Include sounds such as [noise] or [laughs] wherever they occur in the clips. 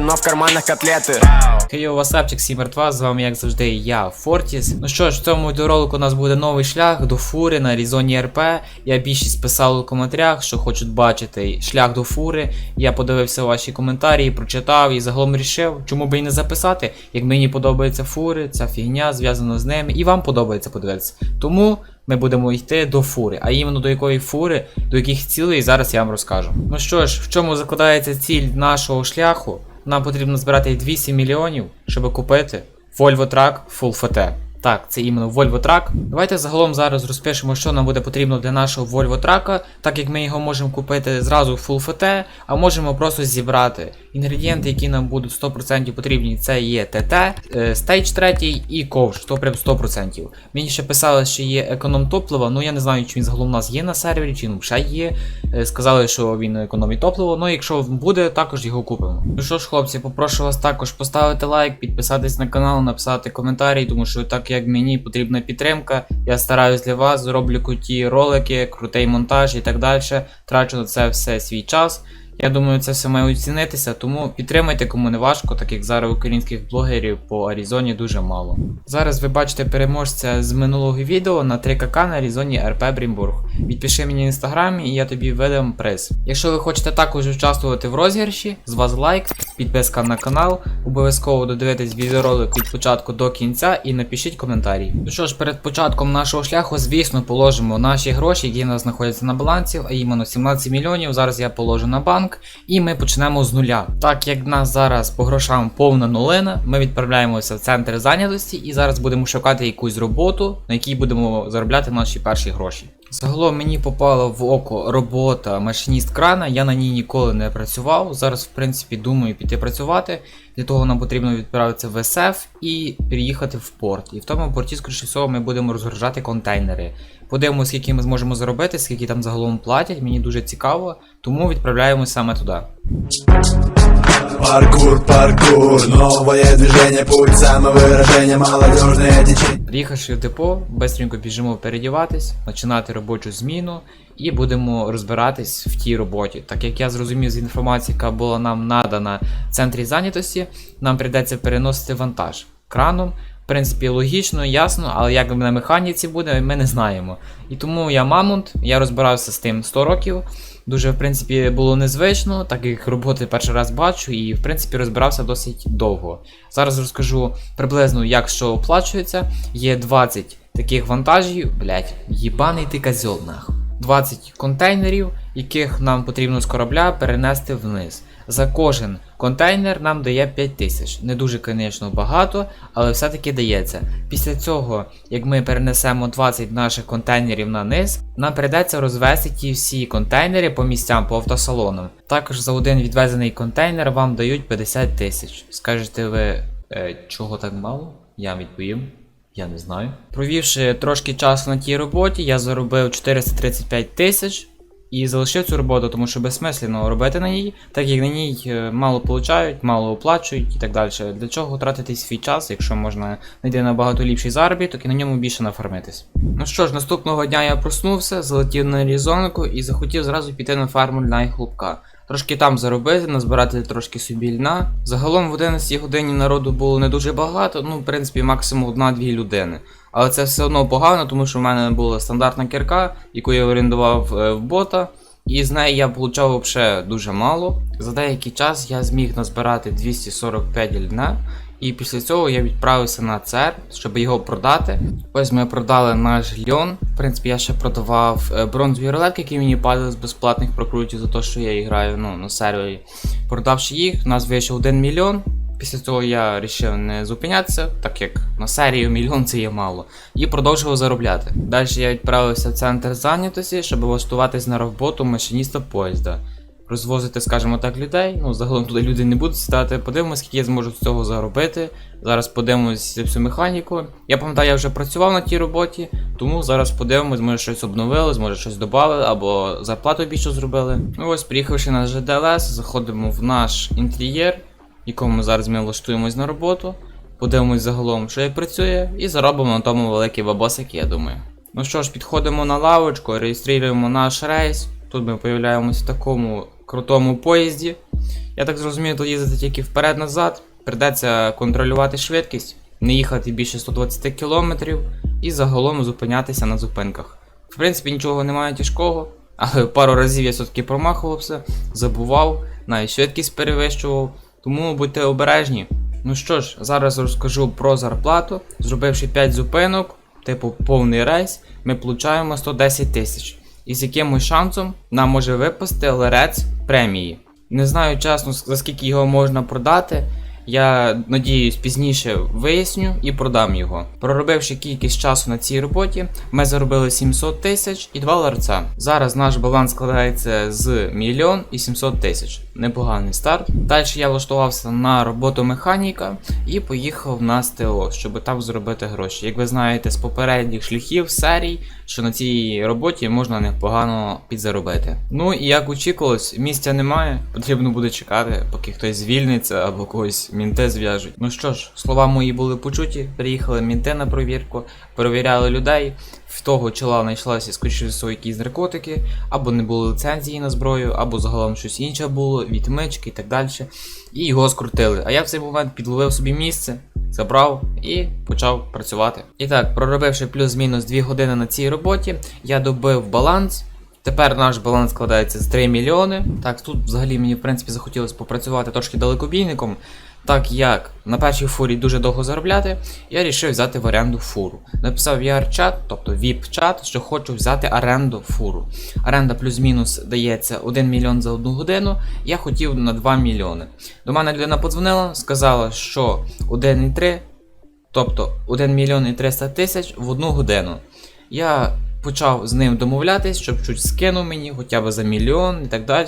но в карманах котлеты Хейо, васапчик, всі мертва, з вами як завжди я, Фортіс. Ну що ж, в цьому відеоролику у нас буде новий шлях до фури на Різоні РП. Я більшість писав у коментарях, що хочуть бачити шлях до фури. Я подивився ваші коментарі, прочитав і загалом рішив, чому би і не записати, як мені подобаються фури, ця фігня зв'язана з ними, і вам подобається подивитися. Тому ми будемо йти до фури, а іменно до якої фури, до яких цілей зараз я вам розкажу. Ну що ж, в чому закладається ціль нашого шляху? Нам потрібно збирати 200 мільйонів, щоб купити Volvo Truck Full FT. Так, це іменно Volvo Truck. Давайте загалом зараз розпишемо, що нам буде потрібно для нашого Volvo Truck, так як ми його можемо купити зразу Full FT, а можемо просто зібрати. Інгредієнти, які нам будуть 100% потрібні, це є ТТ, е, Stage 3 і ковш, то прям 100%. Мені ще писали, що є економ топлива, ну я не знаю, чи він загалом у нас є на сервері, чи він ще є. Е, Сказали, що він економить топливо, ну якщо буде, також його купимо. Ну що ж, хлопці, попрошу вас також поставити лайк, підписатись на канал, написати коментарі, тому що так як мені потрібна підтримка, я стараюсь для вас, роблю круті ролики, крутий монтаж і так далі. Трачу на це все свій час. Я думаю, це все має оцінитися, тому підтримайте, кому не важко, так як зараз українських блогерів по Аризоні дуже мало. Зараз ви бачите переможця з минулого відео на 3КК на Аризоні РП Брімбург. Відпиши мені в інстаграмі і я тобі видам приз. Якщо ви хочете також участвувати в розіграші, з вас лайк, підписка на канал, обов'язково додивитись відеоролик від початку до кінця і напишіть коментарі. Ну що ж, перед початком нашого шляху, звісно, положимо наші гроші, які у нас знаходяться на балансі, а іменно 17 мільйонів. Зараз я положу на банк, і ми почнемо з нуля. Так як в нас зараз по грошам повна нулина, ми відправляємося в центр зайнятості і зараз будемо шукати якусь роботу, на якій будемо заробляти наші перші гроші. Загалом мені попала в око робота машиніст крана, я на ній ніколи не працював. Зараз, в принципі, думаю піти працювати. Для того нам потрібно відправитися в СФ і переїхати в порт. І в тому порті, скоріше всього, ми будемо розгружати контейнери. Подивимося, скільки ми зможемо заробити, скільки там загалом платять, мені дуже цікаво, тому відправляємось саме туди. Паркур, паркур, новое движение, путь самовыражения, молодежное течение. Приїхавши в депо, быстренько біжимо передіватись, починати робочу зміну і будемо розбиратись в тій роботі. Так як я зрозумів з інформації, яка була нам надана в центрі зайнятості, нам прийдеться переносити вантаж краном. В принципі, логічно, ясно, але як на механіці буде, ми не знаємо. І тому я мамонт, я розбирався з тим 100 років. Дуже, в принципі, було незвично, так як роботи перший раз бачу, і в принципі розбирався досить довго. Зараз розкажу приблизно, як що оплачується. Є 20 таких вантажів, блять, їбаний ти козьол, нахуй. 20 контейнерів, яких нам потрібно з корабля перенести вниз. За кожен контейнер нам дає 5 тисяч. Не дуже, звісно, багато, але все-таки дається. Після цього, як ми перенесемо 20 наших контейнерів на низ, нам прийдеться розвести ті всі контейнери по місцям, по автосалонам. Також за один відвезений контейнер вам дають 50 тисяч. Скажете ви, е, чого так мало? Я відповім. Я не знаю. Провівши трошки часу на тій роботі, я заробив 435 тисяч і залишив цю роботу, тому що безсмислено робити на ній, так як на ній е, мало получають, мало оплачують і так далі. Для чого тратити свій час, якщо можна знайти набагато ліпший заробіток і на ньому більше нафармитись. Ну що ж, наступного дня я проснувся, залетів на різонку і захотів зразу піти на фарму льна і хлопка. Трошки там заробити, назбирати трошки собі льна. Загалом в 11 годині народу було не дуже багато, ну, в принципі, максимум одна-дві людини. Але це все одно погано, тому що в мене була стандартна кірка, яку я орендував е, в бота, і з неї я получав взагалі дуже мало. За деякий час я зміг назбирати 245 льна. І після цього я відправився на ЦЕР, щоб його продати. Ось ми продали наш льон. В принципі, я ще продавав е, бронзові рулетки, які мені падали з безплатних прокрутів за те, що я граю ну, на сервері. Продавши їх, у нас вийшов 1 мільйон. Після цього я вирішив не зупинятися, так як на серію мільйон це є мало, і продовжував заробляти. Далі я відправився в центр зайнятості, щоб влаштуватись на роботу машиніста поїзда. Розвозити, скажімо так, людей. Ну, загалом туди люди не будуть сідати. Подивимось, скільки я зможу з цього заробити. Зараз подивимось всю механіку. Я пам'ятаю, я вже працював на тій роботі, тому зараз подивимось, може щось обновили, може щось додали, або зарплату більше зробили. Ну ось, приїхавши на ЖДЛС, заходимо в наш інтер'єр, якому зараз ми влаштуємось на роботу. Подивимось загалом, що як працює, і заробимо на тому великі бабосики, я думаю. Ну що ж, підходимо на лавочку, реєструємо наш рейс. Тут ми появляємось в такому крутому поїзді. Я так зрозумів, тут їздити тільки вперед-назад, придеться контролювати швидкість, не їхати більше 120 км і загалом зупинятися на зупинках. В принципі, нічого немає тяжкого, але пару разів я все-таки промахувався, забував, навіть швидкість перевищував, тому будьте обережні. Ну що ж, зараз розкажу про зарплату. Зробивши 5 зупинок, типу повний рейс, ми получаємо 110 тисяч. І з якимось шансом нам може випасти ларець премії. Не знаю чесно, за скільки його можна продати. Я надіюсь, пізніше виясню і продам його. Проробивши кількість часу на цій роботі, ми заробили 700 тисяч і 2 ларца. Зараз наш баланс складається з мільйон і 700 тисяч. Непоганий старт. Далі я влаштувався на роботу механіка і поїхав на СТО, щоб там зробити гроші. Як ви знаєте, з попередніх шляхів серій, що на цій роботі можна непогано підзаробити. Ну і як очікувалось, місця немає. Потрібно буде чекати, поки хтось звільниться або когось мінти зв'яжуть. Ну що ж, слова мої були почуті. Приїхали мінти на провірку, перевіряли людей. В того чола знайшлося, скоріше всього, якісь наркотики, або не було ліцензії на зброю, або загалом щось інше було, відмички і так далі. І його скрутили. А я в цей момент підловив собі місце, забрав і почав працювати. І так, проробивши плюс-мінус 2 години на цій роботі, я добив баланс. Тепер наш баланс складається з 3 мільйони. Так, тут взагалі мені в принципі захотілося попрацювати трошки далекобійником. Так як на першій фурі дуже довго заробляти, я вирішив взяти в оренду фуру. Написав VR-чат, тобто VIP-чат, що хочу взяти оренду фуру. Оренда плюс-мінус дається 1 мільйон за одну годину. Я хотів на 2 мільйони. До мене людина подзвонила, сказала, що 1,3, тобто 1 мільйон і 300 тисяч в одну годину. Я почав з ним домовлятись, щоб чуть скинув мені, хоча б за мільйон і так далі.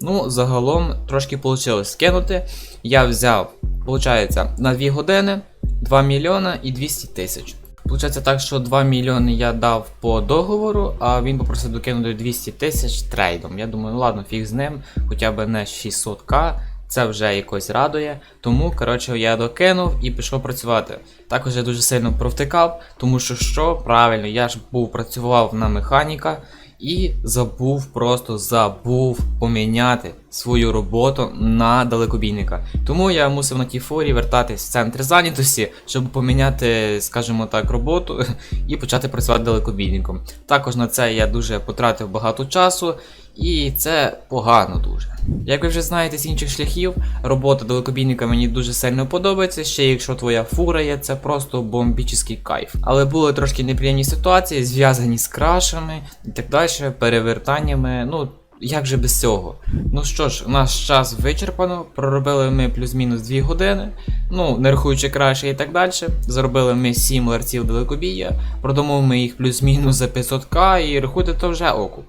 Ну, загалом трошки вийшло скинути. Я взяв, виходить, на 2 години 2 мільйона і 200 тисяч. Получається так, що 2 мільйони я дав по договору, а він попросив докинути 200 тисяч трейдом. Я думаю, ну ладно, фіг з ним, хоча б не 600к, це вже якось радує. Тому, коротше, я докинув і пішов працювати. Також я дуже сильно провтикав, тому що що, правильно, я ж був працював на механіка і забув, просто забув поміняти свою роботу на далекобійника. Тому я мусив на тій форі вертатись в центр зайнятості, щоб поміняти, скажімо так, роботу [laughs] і почати працювати далекобійником. Також на це я дуже потратив багато часу, і це погано дуже. Як ви вже знаєте з інших шляхів, робота далекобійника мені дуже сильно подобається. Ще якщо твоя фура є, це просто бомбічний кайф. Але були трошки неприємні ситуації, зв'язані з крашами і так далі, перевертаннями. Ну. Як же без цього? Ну що ж, наш час вичерпано. Проробили ми плюс-мінус 2 години. Ну, не рахуючи краще і так далі. Заробили ми 7 ларців далекобія. Продамо ми їх плюс-мінус за 500к і рахуйте, то вже окуп.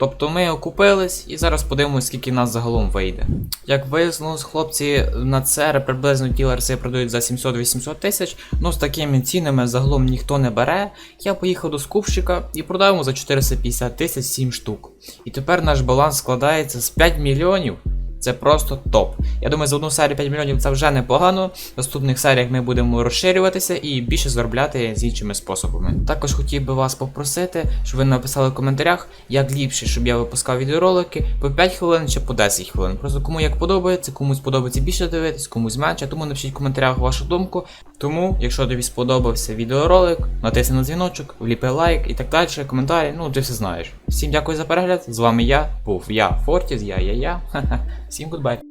Тобто ми окупились і зараз подивимось, скільки нас загалом вийде. Як вияснилось, хлопці на це приблизно ділерси продають за 700-800 тисяч. Ну з такими цінами загалом ніхто не бере. Я поїхав до скупщика і продав йому за 450 тисяч 7 штук. І тепер наш баланс складається з 5 мільйонів. Це просто топ. Я думаю, за одну серію 5 мільйонів це вже непогано. В наступних серіях ми будемо розширюватися і більше заробляти з іншими способами. Також хотів би вас попросити, щоб ви написали в коментарях, як ліпше, щоб я випускав відеоролики по 5 хвилин чи по 10 хвилин. Просто кому як подобається, комусь подобається більше дивитись, комусь менше. Тому напишіть в коментарях вашу думку. Тому, якщо тобі сподобався відеоролик, натисни на дзвіночок, вліпи лайк і так далі, коментарі, ну ти все знаєш. Всім дякую за перегляд. З вами я був я, Фортіс, я, я, я. Ха-ха. Всім гудбай.